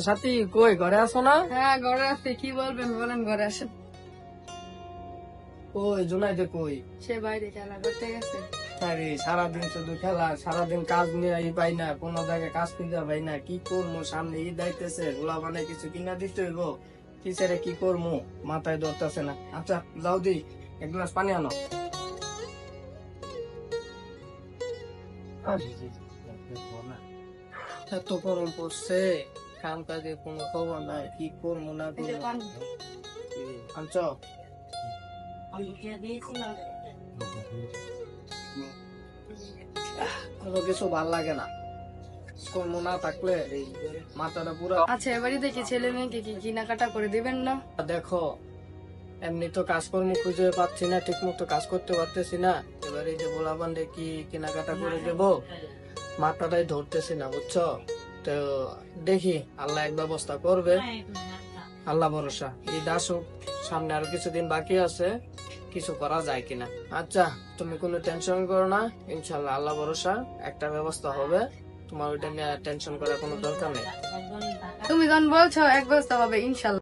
সাথী কই ঘরে আসো না হ্যাঁ ঘরে কি বলবেন বলেন ঘরে আসেন কই জুনাইদে কই সে বাইরে খেলা করতে গেছে আরে সারাদিন শুধু খেলা সারাদিন কাজ নিয়ে পাই না কোন জায়গায় কাজ খুঁজে পাই না কি করব সামনে ঈদ আইতেছে গোলা মানে কিছু কিনা দিতে হইব কি ছেড়ে কি করব মাথায় ধরতেছে না আচ্ছা যাও দি এক গ্লাস পানি আনো এত গরম পড়ছে কাম কাজে কোনো খবর নাই কি করব না করব। আনছ? কোনো কিছু ভালো লাগে না। কর্ম না থাকলে মাথাটা পুরো আচ্ছা এবারই দেখি ছেলে মেয়েকে কি কেনাকাটা করে দিবেন না? দেখো এমনি তো কাজকর্ম খুঁজে পাচ্ছি না ঠিক মতো কাজ করতে পারতেছি না। এবার যে বলা বান্ডে কি কেনাকাটা করে দেব? মাথাটাই ধরতেছি না বুঝছ? তো দেখি আল্লাহ এক ব্যবস্থা করবে। আল্লাহ ভরসা। এই আসুক সামনে আরও কিছুদিন বাকি আছে কিছু করা যায় কিনা। আচ্ছা তুমি কোনো টেনশন করো না ইনশাল্লাহ আল্লাহ ভরসা একটা ব্যবস্থা হবে। তোমার ওইটা নিয়ে টেনশন করার কোনো দরকার নেই। তুমি যখন বলছো এক ব্যবস্থা হবে ইনশাল্লাহ